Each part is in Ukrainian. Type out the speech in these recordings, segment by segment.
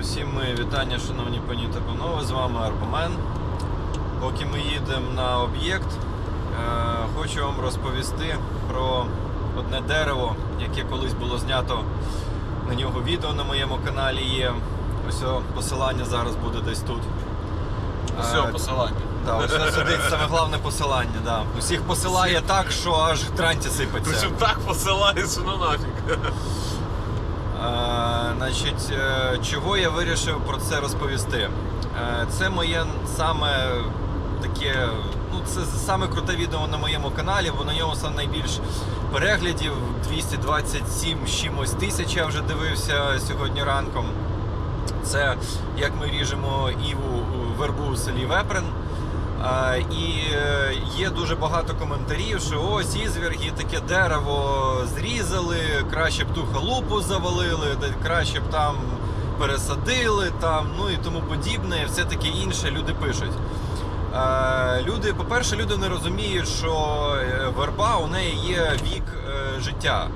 Усім мої вітання, шановні пані та панове. З вами Арбомен. Поки ми їдемо на об'єкт, е, хочу вам розповісти про одне дерево, яке колись було знято на нього відео на моєму каналі є. Ось посилання зараз буде десь тут. Все, Е, посилання. Да, ось сидить саме головне посилання. Да. Усіх посилає так, що аж транті сипеться. Причому так посилаєш, ну нафіг. Значить, е, чого я вирішив про це розповісти? Е, Це моє саме таке, ну це саме круте відео на моєму каналі, бо на ньому саме найбільш переглядів 227 чимось тисяч я вже дивився сьогодні ранком. Це як ми ріжемо іву вербу у селі Вепрен. І е, є дуже багато коментарів, що ось ізвірги, таке дерево зрізали, краще б ту халупу завалили, краще б там пересадили, там, ну і тому подібне, все таке інше люди пишуть. Е, Люди, по-перше, люди не розуміють, що е, верба у неї є вік е, життя.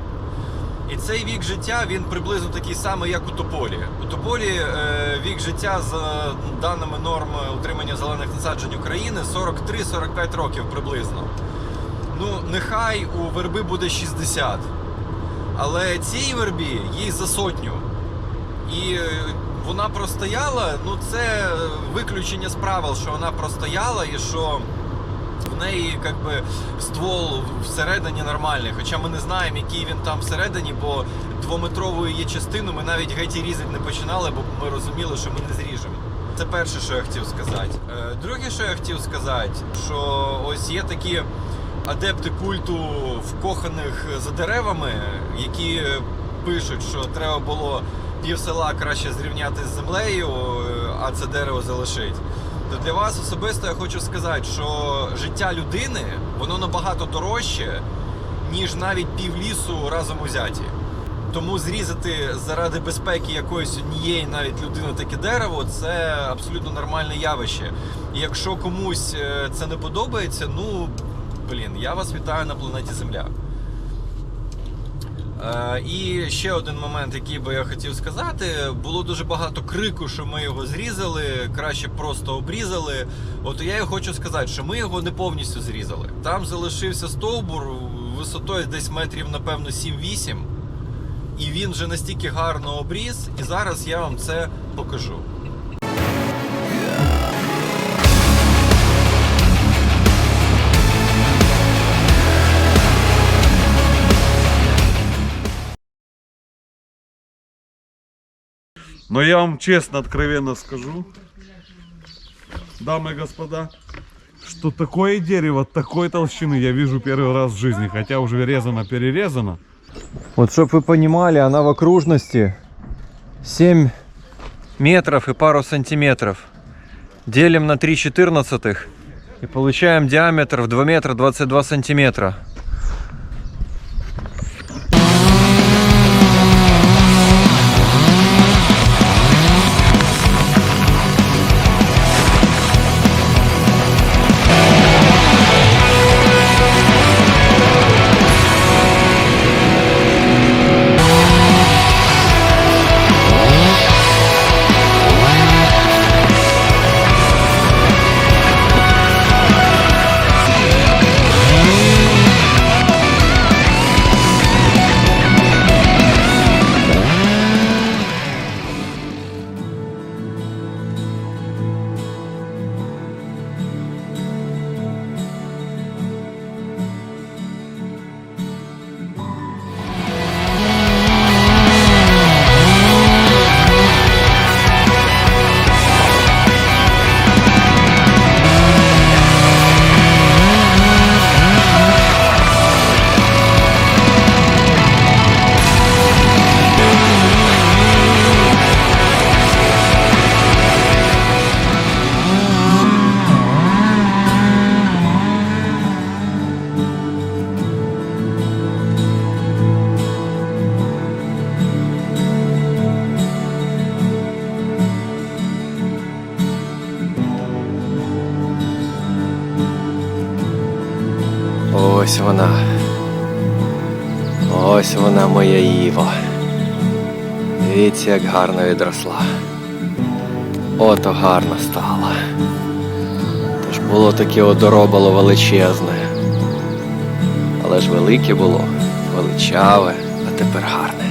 І цей вік життя він приблизно такий самий, як у тополі. У тополі е, вік життя за даними норм утримання зелених насаджень України 43-45 років приблизно. Ну, нехай у верби буде 60. Але цій вербі їй за сотню. І е, вона простояла, ну це виключення з правил, що вона простояла і що неї як би, ствол всередині нормальний. Хоча ми не знаємо, який він там всередині, бо двометрову її частину ми навіть геть різати не починали, бо ми розуміли, що ми не зріжемо. Це перше, що я хотів сказати. Е, Друге, що я хотів сказати, що ось є такі адепти культу вкоханих за деревами, які пишуть, що треба було пів села краще зрівняти з землею, е, а це дерево залишить. То для вас особисто я хочу сказати, що життя людини воно набагато дорожче, ніж навіть пів лісу разом узяті. Тому зрізати заради безпеки якоїсь однієї навіть людини таке дерево це абсолютно нормальне явище. І якщо комусь е, це не подобається, ну блін, я вас вітаю на планеті Земля. Е, І ще один момент, який би я хотів сказати, було дуже багато крику, що ми його зрізали, краще просто обрізали. От я і хочу сказати, що ми його не повністю зрізали. Там залишився стовбур висотою десь метрів, напевно, 7-8. І він вже настільки гарно обріз, і зараз я вам це покажу. Но я вам честно, откровенно скажу, дамы и господа, что такое дерево такой толщины я вижу первый раз в жизни, хотя уже резано, перерезано. Вот чтобы вы понимали, она в окружности 7 метров и пару сантиметров. Делим на 3 четырнадцатых и получаем диаметр в 2 метра 22 сантиметра. Ось вона. Ось вона моя Іва. Дивіться, як гарно відросла. Ото гарно стала. Тож було таке одоробало величезне. Але ж велике було, величаве, а тепер гарне.